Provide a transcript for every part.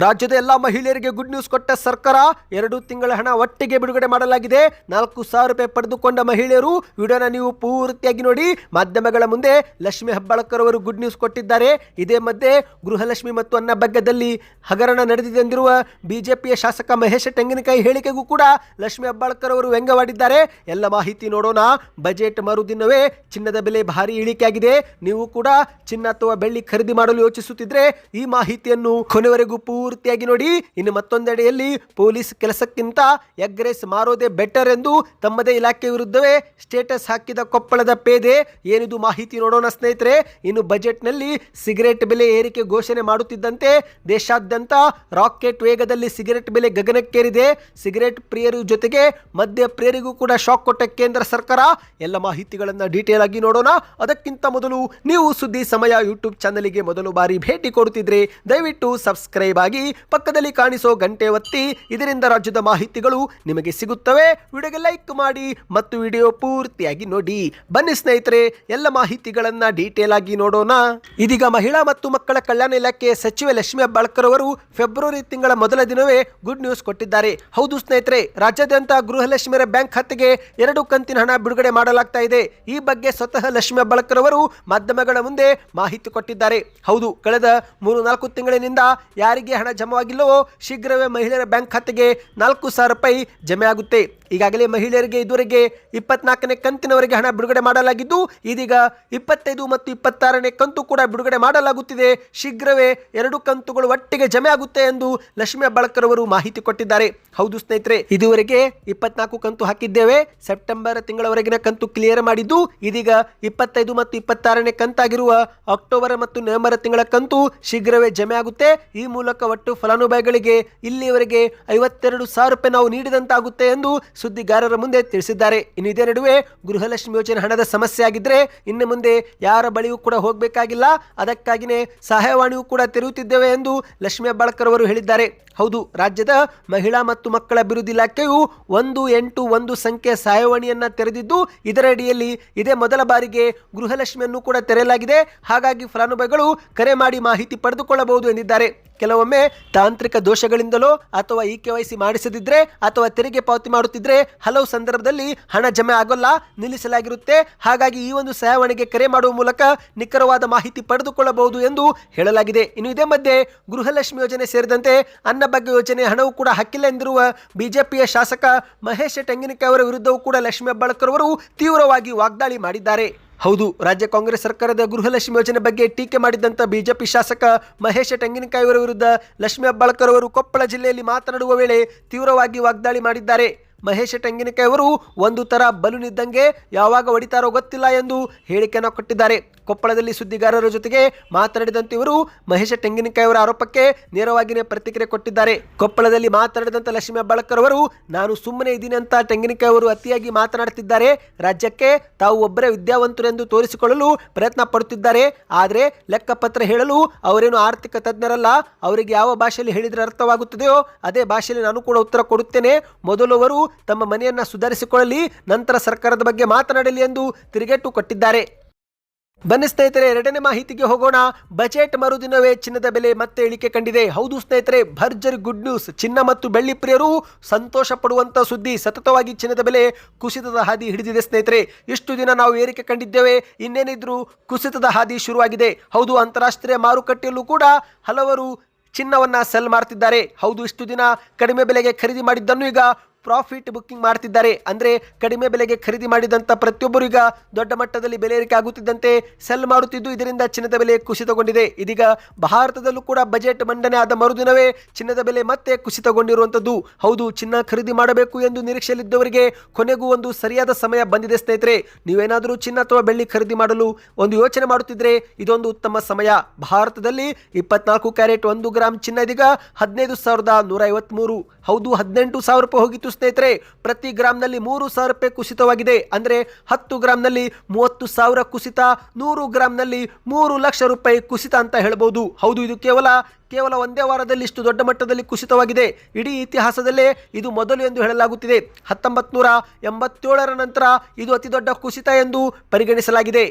ರಾಜ್ಯದ ಎಲ್ಲಾ ಮಹಿಳೆಯರಿಗೆ ಗುಡ್ ನ್ಯೂಸ್ ಕೊಟ್ಟ ಸರ್ಕಾರ ಎರಡು ತಿಂಗಳ ಹಣ ಒಟ್ಟಿಗೆ ಬಿಡುಗಡೆ ಮಾಡಲಾಗಿದೆ. ನಾಲ್ಕು ಸಾವಿರ ರೂಪಾಯಿ ಪಡೆದುಕೊಂಡ ಮಹಿಳೆಯರು ವಿಡಿಯೋನ ನೀವು ಪೂರ್ತಿಯಾಗಿ ನೋಡಿ. ಮಾಧ್ಯಮಗಳ ಮುಂದೆ ಲಕ್ಷ್ಮಿ ಹೆಬ್ಬಾಳ್ಕರ್ ಅವರು ಗುಡ್ ನ್ಯೂಸ್ ಕೊಟ್ಟಿದ್ದಾರೆ. ಇದೇ ಮಧ್ಯೆ ಗೃಹಲಕ್ಷ್ಮಿ ಮತ್ತು ಅನ್ನ ಬಗ್ಗದಲ್ಲಿ ಹಗರಣ ನಡೆದಿದೆ ಎಂದಿರುವ ಬಿಜೆಪಿಯ ಶಾಸಕ ಮಹೇಶ ತೆಂಗಿನಕಾಯಿ ಹೇಳಿಕೆಗೂ ಕೂಡ ಲಕ್ಷ್ಮಿ ಹೆಬ್ಬಾಳ್ಕರ್ ಅವರು ವ್ಯಂಗ್ಯವಾಡಿದ್ದಾರೆ. ಎಲ್ಲ ಮಾಹಿತಿ ನೋಡೋಣ. ಬಜೆಟ್ ಮರುದಿನವೇ ಚಿನ್ನದ ಬೆಲೆ ಭಾರಿ ಇಳಿಕೆಯಾಗಿದೆ. ನೀವು ಕೂಡ ಚಿನ್ನ ಅಥವಾ ಬೆಳ್ಳಿ ಖರೀದಿ ಮಾಡಲು ಯೋಚಿಸುತ್ತಿದ್ರೆ ಈ ಮಾಹಿತಿಯನ್ನು ಕೊನೆವರೆಗೂ ಪೂರ್ತಿಯಾಗಿ ನೋಡಿ. ಇನ್ನು ಮತ್ತೊಂದೆಡೆಯಲ್ಲಿ ಪೊಲೀಸ್ ಕೆಲಸಕ್ಕಿಂತ ಎಗ್ ರೈಸ್ ಮಾರೋದೇ ಬೆಟರ್ ಎಂದು ತಮ್ಮದೇ ಇಲಾಖೆ ವಿರುದ್ಧವೇ ಸ್ಟೇಟಸ್ ಹಾಕಿದ ಕೊಪ್ಪಳದ ಪೇದೆ. ಏನಿದು ಮಾಹಿತಿ ನೋಡೋಣ ಸ್ನೇಹಿತರೆ. ಇನ್ನು ಬಜೆಟ್ನಲ್ಲಿ ಸಿಗರೆಟ್ ಬೆಲೆ ಏರಿಕೆ ಘೋಷಣೆ ಮಾಡುತ್ತಿದ್ದಂತೆ ದೇಶಾದ್ಯಂತ ರಾಕೆಟ್ ವೇಗದಲ್ಲಿ ಸಿಗರೆಟ್ ಬೆಲೆ ಗಗನಕ್ಕೇರಿದೆ. ಸಿಗರೆಟ್ ಪ್ರಿಯರ ಜೊತೆಗೆ ಮದ್ಯ ಪ್ರಿಯರಿಗೂ ಕೂಡ ಶಾಕ್ ಕೊಟ್ಟ ಕೇಂದ್ರ ಸರ್ಕಾರ. ಎಲ್ಲ ಮಾಹಿತಿಗಳನ್ನು ಡೀಟೇಲ್ ಆಗಿ ನೋಡೋಣ. ಅದಕ್ಕಿಂತ ಮೊದಲು ನೀವು ಸುದ್ದಿ ಸಮಯ ಯೂಟ್ಯೂಬ್ ಚಾನಲ್ಗೆ ಮೊದಲು ಬಾರಿ ಭೇಟಿ ಕೊಡುತ್ತಿದ್ರೆ ದಯವಿಟ್ಟು ಸಬ್ಸ್ಕ್ರೈಬ್ ಆಗಿ ಪಕ್ಕದಲ್ಲಿ ಕಾಣಿಸೋ ಗಂಟೆ ಒತ್ತಿ ಇದರಿಂದ ರಾಜ್ಯದ ಮಾಹಿತಿಗಳು ನಿಮಗೆ ಸಿಗುತ್ತವೆ. ವಿಡಿಯೋಗೆ ಲೈಕ್ ಮಾಡಿ ಮತ್ತು ವಿಡಿಯೋ ಪೂರ್ತಿಯಾಗಿ ನೋಡಿ. ಬನ್ನಿ ಸ್ನೇಹಿತರೆ, ಎಲ್ಲ ಮಾಹಿತಿಗಳನ್ನ ಡೀಟೇಲ್ ಆಗಿ ನೋಡೋಣ. ಇದೀಗ ಮಹಿಳಾ ಮತ್ತು ಮಕ್ಕಳ ಕಲ್ಯಾಣ ಇಲಾಖೆ ಸಚಿವೆ ಲಕ್ಷ್ಮಿ ಹೆಬ್ಬಾಳ್ಕರ್ ಅವರು ಫೆಬ್ರವರಿ ತಿಂಗಳ ಮೊದಲ ದಿನವೇ ಗುಡ್ ನ್ಯೂಸ್ ಕೊಟ್ಟಿದ್ದಾರೆ. ಹೌದು ಸ್ನೇಹಿತರೆ, ರಾಜ್ಯಾದ್ಯಂತ ಗೃಹಲಕ್ಷ್ಮಿಯರ ಬ್ಯಾಂಕ್ ಖಾತೆಗೆ ಎರಡು ಕಂತಿನ ಹಣ ಬಿಡುಗಡೆ ಮಾಡಲಾಗ್ತಾ ಇದೆ. ಈ ಬಗ್ಗೆ ಸ್ವತಃ ಲಕ್ಷ್ಮಿ ಹೆಬ್ಬಾಳ್ಕರ್ ಅವರು ಮಾಧ್ಯಮಗಳ ಮುಂದೆ ಮಾಹಿತಿ ಕೊಟ್ಟಿದ್ದಾರೆ. ಹೌದು, ಕಳೆದ ಮೂರು ನಾಲ್ಕು ತಿಂಗಳಿನಿಂದ ಯಾರಿಗೆ ಹಣ ಜಮಾವಾಗಿಲ್ಲವೋ ಶೀಘ್ರವೇ ಮಹಿಳೆಯರ ಬ್ಯಾಂಕ್ ಖಾತೆಗೆ ನಾಲ್ಕು ಸಾವಿರ ರೂಪಾಯಿ ಜಮೆ ಆಗುತ್ತೆ. ಈಗಾಗಲೇ ಮಹಿಳೆಯರಿಗೆ ಇದುವರೆಗೆ ಇಪ್ಪತ್ನಾಲ್ಕನೇ ಕಂತಿನವರೆಗೆ ಹಣ ಬಿಡುಗಡೆ ಮಾಡಲಾಗಿದ್ದು, ಇದೀಗ ಇಪ್ಪತ್ತೈದು ಮತ್ತು ಇಪ್ಪತ್ತಾರನೇ ಕಂತು ಕೂಡ ಬಿಡುಗಡೆ ಮಾಡಲಾಗುತ್ತಿದೆ. ಶೀಘ್ರವೇ ಎರಡು ಕಂತುಗಳು ಒಟ್ಟಿಗೆ ಜಮೆ ಆಗುತ್ತೆ ಎಂದು ಲಕ್ಷ್ಮೀ ಹೆಬ್ಬಾಳ್ಕರ್ ಅವರು ಮಾಹಿತಿ ಕೊಟ್ಟಿದ್ದಾರೆ. ಹೌದು ಸ್ನೇಹಿತರೆ, ಇದುವರೆಗೆ ಇಪ್ಪತ್ನಾಲ್ಕು ಕಂತು ಹಾಕಿದ್ದೇವೆ. ಸೆಪ್ಟೆಂಬರ್ ತಿಂಗಳವರೆಗಿನ ಕಂತು ಕ್ಲಿಯರ್ ಮಾಡಿದ್ದು, ಇದೀಗ ಇಪ್ಪತ್ತೈದು ಮತ್ತು ಇಪ್ಪತ್ತಾರನೇ ಕಂತಾಗಿರುವ ಅಕ್ಟೋಬರ್ ಮತ್ತು ನವೆಂಬರ್ ತಿಂಗಳ ಕಂತು ಶೀಘ್ರವೇ ಜಮೆ ಆಗುತ್ತೆ. ಈ ಮೂಲಕ ಒಟ್ಟು ಫಲಾನುಭವಿಗಳಿಗೆ ಇಲ್ಲಿಯವರೆಗೆ ಐವತ್ತೆರಡು ಸಾವಿರ ರೂಪಾಯಿ ನಾವು ನೀಡಿದಂತಾಗುತ್ತೆ ಎಂದು ಸುದ್ದಿಗಾರರ ಮುಂದೆ ತಿಳಿಸಿದ್ದಾರೆ. ಇನ್ನು ಇದೇ ನಡುವೆ ಗೃಹಲಕ್ಷ್ಮಿ ಯೋಜನೆ ಹಣದ ಸಮಸ್ಯೆ ಆಗಿದ್ರೆ ಇನ್ನು ಮುಂದೆ ಯಾರ ಬಳಿಯೂ ಕೂಡ ಹೋಗಬೇಕಾಗಿಲ್ಲ. ಅದಕ್ಕಾಗಿಯೇ ಸಹಾಯವಾಣಿಯೂ ಕೂಡ ತೆರೆಯುತ್ತಿದ್ದೇವೆ ಎಂದು ಲಕ್ಷ್ಮೀ ಹೆಬ್ಬಾಳ್ಕರ್ ಅವರು ಹೇಳಿದ್ದಾರೆ. ಹೌದು, ರಾಜ್ಯದ ಮಹಿಳಾ ಮತ್ತು ಮಕ್ಕಳ ಅಭಿವೃದ್ಧಿ ಇಲಾಖೆಯು ಒಂದು ಎಂಟು ಒಂದು ಸಂಖ್ಯೆ ಸಹಾಯವಾಣಿಯನ್ನು ತೆರೆದಿದ್ದು ಇದರ ಅಡಿಯಲ್ಲಿ ಇದೇ ಮೊದಲ ಬಾರಿಗೆ ಗೃಹಲಕ್ಷ್ಮಿಯನ್ನು ಕೂಡ ತೆರೆಯಲಾಗಿದೆ. ಹಾಗಾಗಿ ಫಲಾನುಭವಿಗಳು ಕರೆ ಮಾಡಿ ಮಾಹಿತಿ ಪಡೆದುಕೊಳ್ಳಬಹುದು ಎಂದಿದ್ದಾರೆ. ಕೆಲವೊಮ್ಮೆ ತಾಂತ್ರಿಕ ದೋಷಗಳಿಂದಲೋ ಅಥವಾ ಇ ಕೆ ವೈ ಸಿ ಮಾಡಿಸದಿದ್ರೆ ಅಥವಾ ತೆರಿಗೆ ಪಾವತಿ ಮಾಡುತ್ತಿದ್ರೆ ಹಲವು ಸಂದರ್ಭದಲ್ಲಿ ಹಣ ಜಮೆ ಆಗೋಲ್ಲ, ನಿಲ್ಲಿಸಲಾಗಿರುತ್ತೆ. ಹಾಗಾಗಿ ಈ ಒಂದು ಸಹಾಯವಾಣಿಗೆ ಕರೆ ಮಾಡುವ ಮೂಲಕ ನಿಖರವಾದ ಮಾಹಿತಿ ಪಡೆದುಕೊಳ್ಳಬಹುದು ಎಂದು ಹೇಳಲಾಗಿದೆ. ಇನ್ನು ಇದೇ ಮಧ್ಯೆ ಗೃಹಲಕ್ಷ್ಮಿ ಯೋಜನೆ ಸೇರಿದಂತೆ ಅನ್ನಭಾಗ್ಯ ಯೋಜನೆ ಹಣವು ಕೂಡ ಹಕ್ಕಿಲ್ಲ ಎಂದಿರುವ ಬಿಜೆಪಿಯ ಶಾಸಕ ಮಹೇಶ್ ತೆಂಗಿನಕಾಯಿ ಅವರ ವಿರುದ್ಧವೂ ಕೂಡ ಲಕ್ಷ್ಮಿ ಹೆಬ್ಬಾಳ್ಕರ್ ಅವರು ತೀವ್ರವಾಗಿ ವಾಗ್ದಾಳಿ ಮಾಡಿದ್ದಾರೆ. ಹೌದು, ರಾಜ್ಯ ಕಾಂಗ್ರೆಸ್ ಸರ್ಕಾರದ ಗೃಹಲಕ್ಷ್ಮಿ ಯೋಜನೆ ಬಗ್ಗೆ ಟೀಕೆ ಮಾಡಿದಂಥ ಬಿಜೆಪಿ ಶಾಸಕ ಮಹೇಶ ಟೆಂಗಿನಕಾಯಿ ಅವರ ವಿರುದ್ಧ ಲಕ್ಷ್ಮಿ ಹೆಬ್ಬಾಳ್ಕರ್ ಅವರು ಕೊಪ್ಪಳ ಜಿಲ್ಲೆಯಲ್ಲಿ ಮಾತನಾಡುವ ವೇಳೆ ತೀವ್ರವಾಗಿ ವಾಗ್ದಾಳಿ ಮಾಡಿದ್ದಾರೆ. ಮಹೇಶ ಟೆಂಗಿನಕಾಯಿ ಅವರು ಒಂದು ಥರ ಬಲೂನ್ ಇದ್ದಂಗೆ ಯಾವಾಗ ಹೊಡಿತಾರೋ ಗೊತ್ತಿಲ್ಲ ಎಂದು ಹೇಳಿಕೆಯನ್ನು ಕೊಟ್ಟಿದ್ದಾರೆ. ಕೊಪ್ಪಳದಲ್ಲಿ ಸುದ್ದಿಗಾರರ ಜೊತೆಗೆ ಮಾತನಾಡಿದಂತ ಇವರು ಮಹೇಶ ತೆಂಗಿನಕಾಯಿ ಅವರ ಆರೋಪಕ್ಕೆ ನೇರವಾಗಿಯೇ ಪ್ರತಿಕ್ರಿಯೆ ಕೊಟ್ಟಿದ್ದಾರೆ. ಕೊಪ್ಪಳದಲ್ಲಿ ಮಾತನಾಡಿದಂತ ಲಕ್ಷ್ಮೀ ಹೆಬ್ಬಾಳ್ಕರ್ ಅವರು, ನಾನು ಸುಮ್ಮನೆ ಇದ್ದೀನಿ ಅಂತ ತೆಂಗಿನಕಾಯಿ ಅವರು ಅತಿಯಾಗಿ ಮಾತನಾಡುತ್ತಿದ್ದಾರೆ. ರಾಜ್ಯಕ್ಕೆ ತಾವು ಒಬ್ಬರೇ ವಿದ್ಯಾವಂತರು ಎಂದು ತೋರಿಸಿಕೊಳ್ಳಲು ಪ್ರಯತ್ನ ಪಡುತ್ತಿದ್ದಾರೆ. ಆದರೆ ಲೆಕ್ಕಪತ್ರ ಹೇಳಲು ಅವರೇನು ಆರ್ಥಿಕ ತಜ್ಞರಲ್ಲ. ಅವರಿಗೆ ಯಾವ ಭಾಷೆಯಲ್ಲಿ ಹೇಳಿದರೆ ಅರ್ಥವಾಗುತ್ತದೆಯೋ, ಅದೇ ಭಾಷೆಯಲ್ಲಿ ನಾನು ಕೂಡ ಉತ್ತರ ಕೊಡುತ್ತೇನೆ. ಮೊದಲು ಅವರು ತಮ್ಮ ಮನೆಯನ್ನ ಸುಧಾರಿಸಿಕೊಳ್ಳಲಿ, ನಂತರ ಸರ್ಕಾರದ ಬಗ್ಗೆ ಮಾತನಾಡಲಿ ಎಂದು ತಿರುಗೇಟು ಕೊಟ್ಟಿದ್ದಾರೆ. ಬನ್ನಿ ಸ್ನೇಹಿತರೆ, ಎರಡನೇ ಮಾಹಿತಿಗೆ ಹೋಗೋಣ. ಬಜೆಟ್ ಮರುದಿನವೇ ಚಿನ್ನದ ಬೆಲೆ ಮತ್ತೆ ಇಳಿಕೆ ಕಂಡಿದೆ. ಹೌದು ಸ್ನೇಹಿತರೆ, ಭರ್ಜರಿ ಗುಡ್ ನ್ಯೂಸ್. ಚಿನ್ನ ಮತ್ತು ಬೆಳ್ಳಿ ಪ್ರಿಯರು ಸಂತೋಷ ಪಡುವಂತ ಸುದ್ದಿ ಸತತವಾಗಿ ಚಿನ್ನದ ಬೆಲೆ ಕುಸಿತದ ಹಾದಿ ಹಿಡಿದಿದೆ ಸ್ನೇಹಿತರೆ. ಇಷ್ಟು ದಿನ ನಾವು ಏರಿಕೆ ಕಂಡಿದ್ದೇವೆ. ಇನ್ನೇನಿದ್ರು ಕುಸಿತದ ಹಾದಿ ಶುರುವಾಗಿದೆ. ಹೌದು, ಅಂತಾರಾಷ್ಟ್ರೀಯ ಮಾರುಕಟ್ಟೆಯಲ್ಲೂ ಕೂಡ ಹಲವರು ಚಿನ್ನವನ್ನ ಸೆಲ್ ಮಾಡ್ತಿದ್ದಾರೆ. ಹೌದು, ಇಷ್ಟು ದಿನ ಕಡಿಮೆ ಬೆಲೆಗೆ ಖರೀದಿ ಮಾಡಿದ್ದನ್ನು ಈಗ ಪ್ರಾಫಿಟ್ ಬುಕ್ಕಿಂಗ್ ಮಾಡ್ತಿದ್ದಾರೆ. ಅಂದರೆ ಕಡಿಮೆ ಬೆಲೆಗೆ ಖರೀದಿ ಮಾಡಿದಂಥ ಪ್ರತಿಯೊಬ್ಬರು ಈಗ ದೊಡ್ಡ ಮಟ್ಟದಲ್ಲಿ ಬೆಲೆ ಏರಿಕೆ ಆಗುತ್ತಿದ್ದಂತೆ ಸೆಲ್ ಮಾಡುತ್ತಿದ್ದು ಇದರಿಂದ ಚಿನ್ನದ ಬೆಲೆ ಕುಸಿತಗೊಂಡಿದೆ. ಇದೀಗ ಭಾರತದಲ್ಲೂ ಕೂಡ ಬಜೆಟ್ ಮಂಡನೆ ಆದ ಮರುದಿನವೇ ಚಿನ್ನದ ಬೆಲೆ ಮತ್ತೆ ಕುಸಿತಗೊಂಡಿರುವಂಥದ್ದು ಹೌದು, ಚಿನ್ನ ಖರೀದಿ ಮಾಡಬೇಕು ಎಂದು ನಿರೀಕ್ಷೆಯಲ್ಲಿದ್ದವರಿಗೆ ಕೊನೆಗೂ ಒಂದು ಸರಿಯಾದ ಸಮಯ ಬಂದಿದೆ ಸ್ನೇಹಿತರೆ. ನೀವೇನಾದರೂ ಚಿನ್ನ ಅಥವಾ ಬೆಳ್ಳಿ ಖರೀದಿ ಮಾಡಲು ಒಂದು ಯೋಚನೆ ಮಾಡುತ್ತಿದ್ರೆ ಇದೊಂದು ಉತ್ತಮ ಸಮಯ. ಭಾರತದಲ್ಲಿ ಇಪ್ಪತ್ನಾಲ್ಕು ಕ್ಯಾರೆಟ್ ಒಂದು ಗ್ರಾಮ್ ಚಿನ್ನ ಇದೀಗ ಹದಿನೈದು ಸಾವಿರದ ನೂರ ಐವತ್ಮೂರು ಹೌದು, ಹದಿನೆಂಟು ಸಾವಿರ ರೂಪಾಯಿ ಹೋಗಿತ್ತು ಸ್ನೇಹಿತರೆ, ಪ್ರತಿ ಗ್ರಾಮ್ನಲ್ಲಿ ಮೂರು ಸಾವಿರ ರೂಪಾಯಿ ಕುಸಿತವಾಗಿದೆ. ಅಂದರೆ ಹತ್ತು ಗ್ರಾಮ್ನಲ್ಲಿ ಮೂವತ್ತು ಸಾವಿರ ಕುಸಿತ, ನೂರು ಗ್ರಾಮ್ನಲ್ಲಿ ಮೂರು ಲಕ್ಷ ರೂಪಾಯಿ ಕುಸಿತ ಅಂತ ಹೇಳ್ಬೋದು. ಹೌದು, ಇದು ಕೇವಲ ಕೇವಲ ಒಂದೇ ವಾರದಲ್ಲಿ ಇಷ್ಟು ದೊಡ್ಡ ಮಟ್ಟದಲ್ಲಿ ಕುಸಿತವಾಗಿದೆ. ಇಡೀ ಇತಿಹಾಸದಲ್ಲೇ ಇದು ಮೊದಲು ಎಂದು ಹೇಳಲಾಗುತ್ತಿದೆ. ಹತ್ತೊಂಬತ್ತು ನೂರ ಎಂಬತ್ತೇಳರ ನಂತರ ಇದು ಅತಿ ದೊಡ್ಡ ಕುಸಿತ ಎಂದು ಪರಿಗಣಿಸಲಾಗಿದೆ.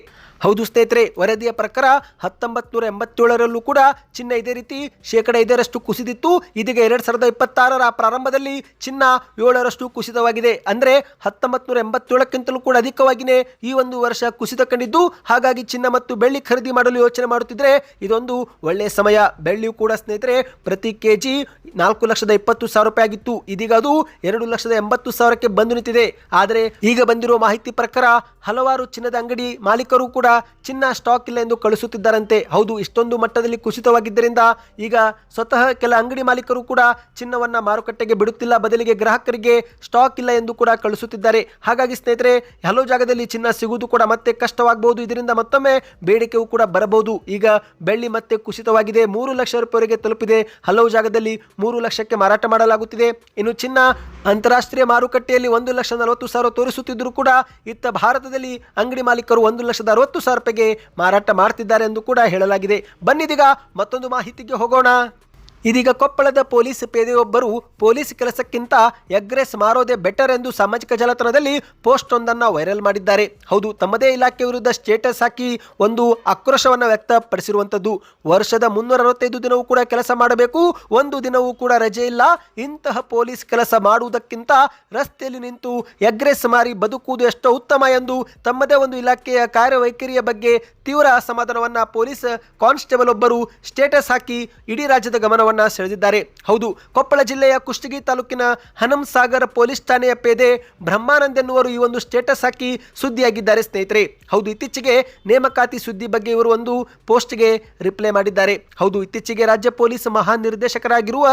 ಹೌದು ಸ್ನೇಹಿತರೆ, ವರದಿಯ ಪ್ರಕಾರ ಹತ್ತೊಂಬತ್ತು ನೂರ ಎಂಬತ್ತೇಳರಲ್ಲೂ ಕೂಡ ಚಿನ್ನ ಇದೇ ರೀತಿ ಶೇಕಡ ಐದರಷ್ಟು ಕುಸಿದಿತ್ತು. ಇದೀಗ ಎರಡು ಸಾವಿರದ ಇಪ್ಪತ್ತಾರರ ಪ್ರಾರಂಭದಲ್ಲಿ ಚಿನ್ನ ಏಳರಷ್ಟು ಕುಸಿತವಾಗಿದೆ. ಅಂದರೆ ಹತ್ತೊಂಬತ್ತು ನೂರ ಎಂಬತ್ತೇಳಕ್ಕಿಂತಲೂ ಕೂಡ ಅಧಿಕವಾಗಿಯೇ ಈ ಒಂದು ವರ್ಷ ಕುಸಿತ ಕಂಡಿದ್ದು. ಹಾಗಾಗಿ ಚಿನ್ನ ಮತ್ತು ಬೆಳ್ಳಿ ಖರೀದಿ ಮಾಡಲು ಯೋಚನೆ ಮಾಡುತ್ತಿದ್ದರೆ ಇದೊಂದು ಒಳ್ಳೆಯ ಸಮಯ. ಬೆಳ್ಳಿಯು ಕೂಡ ಸ್ನೇಹಿತರೆ, ಪ್ರತಿ ಕೆಜಿ ನಾಲ್ಕು ಲಕ್ಷದ ಇಪ್ಪತ್ತು ಸಾವಿರ ರೂಪಾಯಿ ಆಗಿತ್ತು. ಇದೀಗ ಅದು ಎರಡು ಲಕ್ಷದ ಎಂಬತ್ತು ಸಾವಿರಕ್ಕೆ ಬಂದು ನಿಂತಿದೆ. ಆದರೆ ಈಗ ಬಂದಿರುವ ಮಾಹಿತಿ ಪ್ರಕಾರ ಹಲವಾರು ಚಿನ್ನದ ಅಂಗಡಿ ಮಾಲೀಕರು ಕೂಡ ಚಿನ್ನ ಸ್ಟಾಕ್ ಇಲ್ಲ ಎಂದು ಕಳಿಸುತ್ತಿದ್ದಾರಂತೆ ಹೌದು, ಇಷ್ಟೊಂದು ಮಟ್ಟದಲ್ಲಿ ಕುಸಿತವಾಗಿದ್ದರಿಂದ ಈಗ ಸ್ವತಃ ಕೆಲ ಅಂಗಡಿ ಮಾಲೀಕರು ಕೂಡ ಚಿನ್ನವನ್ನ ಮಾರುಕಟ್ಟೆಗೆ ಬಿಡುತ್ತಿಲ್ಲ. ಬದಲಿಗೆ ಗ್ರಾಹಕರಿಗೆ ಸ್ಟಾಕ್ ಇಲ್ಲ ಎಂದು ಕೂಡ ಕಳಿಸುತ್ತಿದ್ದಾರೆ ಹಾಗಾಗಿ ಸ್ನೇಹಿತರೆ, ಹಲವು ಜಾಗದಲ್ಲಿ ಚಿನ್ನ ಸಿಗುವುದು ಕೂಡ ಮತ್ತೆ ಕಷ್ಟವಾಗಬಹುದು. ಇದರಿಂದ ಮತ್ತೊಮ್ಮೆ ಬೇಡಿಕೆಯೂ ಕೂಡ ಬರಬಹುದು. ಈಗ ಬೆಳ್ಳಿ ಮತ್ತೆ ಕುಸಿತವಾಗಿದೆ. ಮೂರು ಲಕ್ಷ ರೂಪಾಯಿವರೆಗೆ ತಲುಪಿದೆ. ಹಲವು ಜಾಗದಲ್ಲಿ ಮೂರು ಲಕ್ಷಕ್ಕೆ ಮಾರಾಟ ಮಾಡಲಾಗುತ್ತಿದೆ. ಇನ್ನು ಚಿನ್ನ ಅಂತಾರಾಷ್ಟ್ರೀಯ ಮಾರುಕಟ್ಟೆಯಲ್ಲಿ ಒಂದು ಲಕ್ಷ ನಲವತ್ತು ಸಾವಿರ ತೋರಿಸುತ್ತಿದ್ದರೂ ಕೂಡ ಇತ್ತ ಭಾರತದಲ್ಲಿ ಅಂಗಡಿ ಮಾಲೀಕರು ಒಂದು ಲಕ್ಷದ ಅರವತ್ತು ಸಾವಿರ ರೂಪಾಯಿಗೆ ಮಾರಾಟ ಮಾಡ್ತಿದ್ದಾರೆ ಎಂದು ಕೂಡ ಹೇಳಲಾಗಿದೆ. ಬನ್ನಿದೀಗ ಮತ್ತೊಂದು ಮಾಹಿತಿಗೆ ಹೋಗೋಣ. ಇದೀಗ ಕೊಪ್ಪಳದ ಪೊಲೀಸ್ ಪೇದೆಯೊಬ್ಬರು ಪೊಲೀಸ್ ಕೆಲಸಕ್ಕಿಂತ ಎಗ್ರೆಸ್ ಮಾರೋದೇ ಬೆಟರ್ ಎಂದು ಸಾಮಾಜಿಕ ಜಾಲತಾಣದಲ್ಲಿ ಪೋಸ್ಟ್ ಒಂದನ್ನು ವೈರಲ್ ಮಾಡಿದ್ದಾರೆ. ಹೌದು, ತಮ್ಮದೇ ಇಲಾಖೆ ವಿರುದ್ಧ ಸ್ಟೇಟಸ್ ಹಾಕಿ ಒಂದು ಆಕ್ರೋಶವನ್ನು ವ್ಯಕ್ತಪಡಿಸಿರುವಂಥದ್ದು. ವರ್ಷದ ಮುನ್ನೂರ ಅರವತ್ತೈದು ದಿನವೂ ಕೂಡ ಕೆಲಸ ಮಾಡಬೇಕು, ಒಂದು ದಿನವೂ ಕೂಡ ರಜೆ ಇಲ್ಲ. ಇಂತಹ ಪೊಲೀಸ್ ಕೆಲಸ ಮಾಡುವುದಕ್ಕಿಂತ ರಸ್ತೆಯಲ್ಲಿ ನಿಂತು ಎಗ್ರೆಸ್ ಮಾರಿ ಬದುಕುವುದು ಎಷ್ಟೋ ಉತ್ತಮ ಎಂದು ತಮ್ಮದೇ ಒಂದು ಇಲಾಖೆಯ ಕಾರ್ಯವೈಖರಿಯ ಬಗ್ಗೆ ತೀವ್ರ ಅಸಮಾಧಾನವನ್ನು ಪೊಲೀಸ್ ಕಾನ್ಸ್ಟೇಬಲ್ ಒಬ್ಬರು ಸ್ಟೇಟಸ್ ಹಾಕಿ ಇಡೀ ರಾಜ್ಯದ ಗಮನವನ್ನ ಸೆಳೆದಿದ್ದಾರೆ. ಹೌದು, ಕೊಪ್ಪಳ ಜಿಲ್ಲೆಯ ಕುಷ್ಟಗಿ ತಾಲೂಕಿನ ಹನಂಸಾಗರ ಪೊಲೀಸ್ ಠಾಣೆಯ ಪೇದೆ ಬ್ರಹ್ಮಾನಂದ್ ಎನ್ನುವರು ಈ ಒಂದು ಸ್ಟೇಟಸ್ ಹಾಕಿ ಸುದ್ದಿಯಾಗಿದ್ದಾರೆ ಸ್ನೇಹಿತರೆ. ಹೌದು, ಇತ್ತೀಚೆಗೆ ನೇಮಕಾತಿ ಸುದ್ದಿ ಬಗ್ಗೆ ಇವರು ಒಂದು ಪೋಸ್ಟ್ಗೆ ರಿಪ್ಲೈ ಮಾಡಿದ್ದಾರೆ. ಹೌದು, ಇತ್ತೀಚೆಗೆ ರಾಜ್ಯ ಪೊಲೀಸ್ ಮಹಾನಿರ್ದೇಶಕರಾಗಿರುವ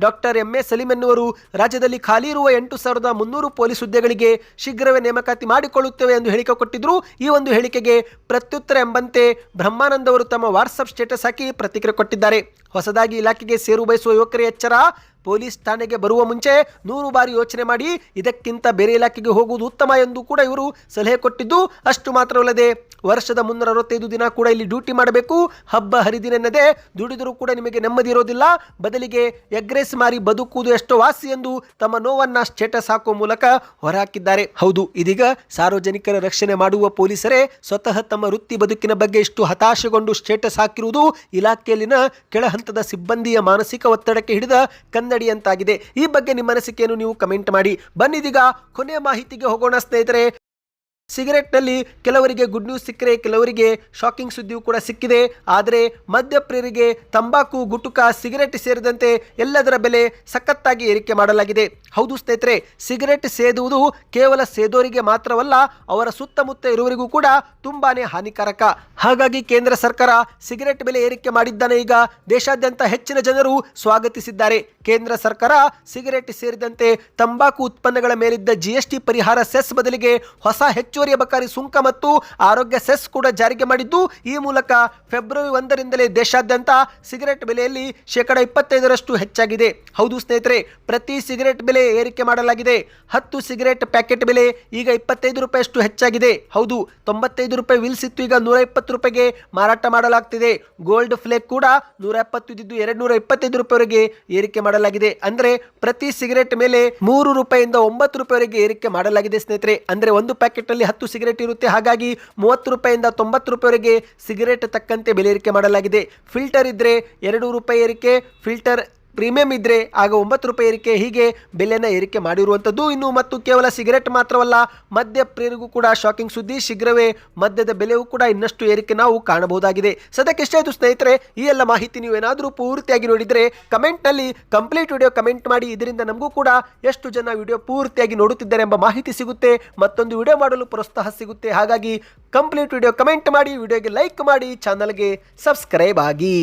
ಡಾಕ್ಟರ್ ಎಂ ಎ ಸಲೀಂ ಎನ್ನುವರು ರಾಜ್ಯದಲ್ಲಿ ಖಾಲಿ ಇರುವ ಎಂಟು ಸಾವಿರದ ಮುನ್ನೂರು ಪೊಲೀಸ್ ಹುದ್ದೆಗಳಿಗೆ ಶೀಘ್ರವೇ ನೇಮಕಾತಿ ಮಾಡಿಕೊಳ್ಳುತ್ತೇವೆ ಎಂದು ಹೇಳಿಕೆ ಕೊಟ್ಟಿದ್ರು. ಈ ಒಂದು ಹೇಳಿಕೆಗೆ ಪ್ರತ್ಯುತ್ತರ ಎಂಬಂತೆ ಬ್ರಹ್ಮಾನಂದ್ ಅವರು ತಮ್ಮ ವಾಟ್ಸಪ್ ಸ್ಟೇಟಸ್ ಹಾಕಿ ಪ್ರತಿಕ್ರಿಯೆ ಕೊಟ್ಟಿದ್ದಾರೆ. ಹೊಸದಾಗಿ ಇಲಾಖೆಗೆ ಸೇರು ಬಯಸುವ ಯುವಕರ ಎಚ್ಚರ ಪೊಲೀಸ್ ಠಾಣೆಗೆ ಬರುವ ಮುಂಚೆ ನೂರು ಬಾರಿ ಯೋಚನೆ ಮಾಡಿ ಇದಕ್ಕಿಂತ ಬೇರೆ ಇಲಾಖೆಗೆ ಹೋಗುವುದು ಉತ್ತಮ ಎಂದು ಕೂಡ ಇವರು ಸಲಹೆ ಕೊಟ್ಟಿದ್ದು ಅಷ್ಟು ಮಾತ್ರವಲ್ಲದೆ ವರ್ಷದ ಮುನ್ನೂರ ಅರವತ್ತೈದು ದಿನ ಕೂಡ ಇಲ್ಲಿ ಡ್ಯೂಟಿ ಮಾಡಬೇಕು. ಹಬ್ಬ ಹರಿದಿನ ಹರಿದಿನೆನ್ನದೇ ದುಡಿದರೂ ಕೂಡ ನಿಮಗೆ ನೆಮ್ಮದಿ ಇರೋದಿಲ್ಲ. ಬದಲಿಗೆ ಎಗ್ರೆಸ್ ಮಾರಿ ಬದುಕುವುದು ಎಷ್ಟೋ ವಾಸಿ ಎಂದು ತಮ್ಮ ನೋವನ್ನ ಸ್ಟೇಟಸ್ ಹಾಕುವ ಮೂಲಕ ಹೊರಹಾಕಿದ್ದಾರೆ. ಹೌದು, ಇದೀಗ ಸಾರ್ವಜನಿಕರ ರಕ್ಷಣೆ ಮಾಡುವ ಪೊಲೀಸರೇ ಸ್ವತಃ ತಮ್ಮ ವೃತ್ತಿ ಬದುಕಿನ ಬಗ್ಗೆ ಇಷ್ಟು ಹತಾಶೆಗೊಂಡು ಸ್ಟೇಟಸ್ ಹಾಕಿರುವುದು ಇಲಾಖೆಯಲ್ಲಿನ ಕೆಳಹಂತದ ಸಿಬ್ಬಂದಿಯ ಮಾನಸಿಕ ಒತ್ತಡಕ್ಕೆ ಹಿಡಿದ ಕನ್ನಡಿಯಂತಾಗಿದೆ ಈ ಬಗ್ಗೆ ನಿಮ್ಮ ಅನಿಸಿಕೆಯನ್ನು ನೀವು ಕಮೆಂಟ್ ಮಾಡಿ. ಬನ್ನಿದೀಗ ಕೊನೆಯ ಮಾಹಿತಿಗೆ ಹೋಗೋಣ ಸ್ನೇಹಿತರೆ. ಸಿಗರೆಟ್ನಲ್ಲಿ ಕೆಲವರಿಗೆ ಗುಡ್ ನ್ಯೂಸ್ ಸಿಕ್ಕರೆ, ಕೆಲವರಿಗೆ ಶಾಕಿಂಗ್ ಸುದ್ದಿಯೂ ಕೂಡ ಸಿಕ್ಕಿದೆ. ಆದರೆ ಮದ್ಯಪ್ರಿಯರಿಗೆ ತಂಬಾಕು, ಗುಟುಕ, ಸಿಗರೆಟ್ ಸೇರಿದಂತೆ ಎಲ್ಲದರ ಬೆಲೆ ಸಖತ್ತಾಗಿ ಏರಿಕೆ ಮಾಡಲಾಗಿದೆ. ಹೌದು ಸ್ನೇಹಿತರೆ, ಸಿಗರೆಟ್ ಸೇದುವುದು ಕೇವಲ ಸೇದೋರಿಗೆ ಮಾತ್ರವಲ್ಲ, ಅವರ ಸುತ್ತಮುತ್ತ ಇರುವವರಿಗೂ ಕೂಡ ತುಂಬಾನೇ ಹಾನಿಕಾರಕ. ಹಾಗಾಗಿ ಕೇಂದ್ರ ಸರ್ಕಾರ ಸಿಗರೆಟ್ ಬೆಲೆ ಏರಿಕೆ ಮಾಡಿದ್ದಾನೆ ಈಗ. ದೇಶಾದ್ಯಂತ ಹೆಚ್ಚಿನ ಜನರು ಸ್ವಾಗತಿಸಿದ್ದಾರೆ. ಕೇಂದ್ರ ಸರ್ಕಾರ ಸಿಗರೆಟ್ ಸೇರಿದಂತೆ ತಂಬಾಕು ಉತ್ಪನ್ನಗಳ ಮೇಲಿದ್ದ ಜಿಎಸ್ಟಿ ಪರಿಹಾರ ಸೆಸ್ ಬದಲಿಗೆ ಹೊಸ ಹೆಚ್ಚುವರಿ ಅಬಕಾರಿ ಸುಂಕ ಮತ್ತು ಆರೋಗ್ಯ ಸೆಸ್ ಕೂಡ ಜಾರಿಗೆ ಮಾಡಿದ್ದು, ಈ ಮೂಲಕ ಫೆಬ್ರವರಿ ಒಂದರಿಂದಲೇ ದೇಶಾದ್ಯಂತ ಸಿಗರೆಟ್ ಬೆಲೆಯಲ್ಲಿ ಶೇಕಡ ಇಪ್ಪತ್ತೈದರಷ್ಟು ಹೆಚ್ಚಾಗಿದೆ. ಹೌದು ಸ್ನೇಹಿತರೆ, ಪ್ರತಿ ಸಿಗರೆಟ್ ಬೆಲೆ ಏರಿಕೆ ಮಾಡಲಾಗಿದೆ. ಹತ್ತು ಸಿಗರೆಟ್ ಪ್ಯಾಕೆಟ್ ಬೆಲೆ ಈಗ ಇಪ್ಪತ್ತೈದು ರೂಪಾಯಿಯಷ್ಟು ಹೆಚ್ಚಾಗಿದೆ. ಹೌದು, ತೊಂಬತ್ತೈದು ರೂಪಾಯಿ ವಿಲ್ಸ್ ಇತ್ತು ಈಗ ನೂರ ಇಪ್ಪತ್ತು ರೂಪಾಯಿಗೆ ಮಾರಾಟ ಮಾಡಲಾಗ್ತಿದೆ. ಗೋಲ್ಡ್ ಫ್ಲೇಕ್ ಕೂಡ ನೂರ ಎಪ್ಪತ್ತು ಎರಡು ನೂರ ಇಪ್ಪತ್ತೈದು ರೂಪಾಯಿವರೆಗೆ ಏರಿಕೆ ಮಾಡಲಾಗಿದೆ. ಅಂದ್ರೆ ಪ್ರತಿ ಸಿಗರೆಟ್ ಮೇಲೆ ಮೂರು ರೂಪಾಯಿಂದ ಒಂಬತ್ತು ರೂಪಾಯಿವರೆಗೆ ಏರಿಕೆ ಮಾಡಲಾಗಿದೆ ಸ್ನೇಹಿತರೆ. ಅಂದರೆ ಒಂದು ಪ್ಯಾಕೆಟ್ ಅಲ್ಲಿ ಹತ್ತು ಸಿಗರೇಟ್ ಇರುತ್ತೆ. ಹಾಗಾಗಿ ಮೂವತ್ತು ರೂಪಾಯಿಂದ ತೊಂಬತ್ತು ರೂಪಾಯಿವರೆಗೆ ಸಿಗರೇಟ್ ತಕ್ಕಂತೆ ಬೆಲೆ ಏರಿಕೆ ಮಾಡಲಾಗಿದೆ. ಫಿಲ್ಟರ್ ಇದ್ದರೆ ಎರಡು ರೂಪಾಯಿ ಏರಿಕೆ, ಫಿಲ್ಟರ್ ಪ್ರೀಮಿಯಂ ಇದ್ರೆ ಆಗ ಒಂಬತ್ತು ರೂಪಾಯಿ ಏರಿಕೆ, ಹೀಗೆ ಬೆಲೆನ ಏರಿಕೆ ಮಾಡಿರುವಂಥದ್ದು. ಇನ್ನು ಮತ್ತು ಕೇವಲ ಸಿಗರೆಟ್ ಮಾತ್ರವಲ್ಲ, ಮದ್ಯ ಪ್ರಿಯರಿಗೂ ಕೂಡ ಶಾಕಿಂಗ್ ಸುದ್ದಿ, ಶೀಘ್ರವೇ ಮದ್ಯದ ಬೆಲೆಯೂ ಕೂಡ ಇನ್ನಷ್ಟು ಏರಿಕೆ ನಾವು ಕಾಣಬಹುದಾಗಿದೆ. ಸದ್ಯಕ್ಕೆ ಇಷ್ಟ ಆಯಿತು ಸ್ನೇಹಿತರೆ, ಈ ಎಲ್ಲ ಮಾಹಿತಿ ನೀವು ಏನಾದರೂ ಪೂರ್ತಿಯಾಗಿ ನೋಡಿದರೆ ಕಮೆಂಟ್ನಲ್ಲಿ ಕಂಪ್ಲೀಟ್ ವಿಡಿಯೋ ಕಮೆಂಟ್ ಮಾಡಿ. ಇದರಿಂದ ನಮಗೂ ಕೂಡ ಎಷ್ಟು ಜನ ವಿಡಿಯೋ ಪೂರ್ತಿಯಾಗಿ ನೋಡುತ್ತಿದ್ದಾರೆ ಎಂಬ ಮಾಹಿತಿ ಸಿಗುತ್ತೆ. ಮತ್ತೊಂದು ವಿಡಿಯೋ ಮಾಡಲು ಪ್ರೋತ್ಸಾಹ ಸಿಗುತ್ತೆ. ಹಾಗಾಗಿ ಕಂಪ್ಲೀಟ್ ವಿಡಿಯೋ ಕಮೆಂಟ್ ಮಾಡಿ, ವಿಡಿಯೋಗೆ ಲೈಕ್ ಮಾಡಿ, ಚಾನಲ್ಗೆ ಸಬ್ಸ್ಕ್ರೈಬ್ ಆಗಿ.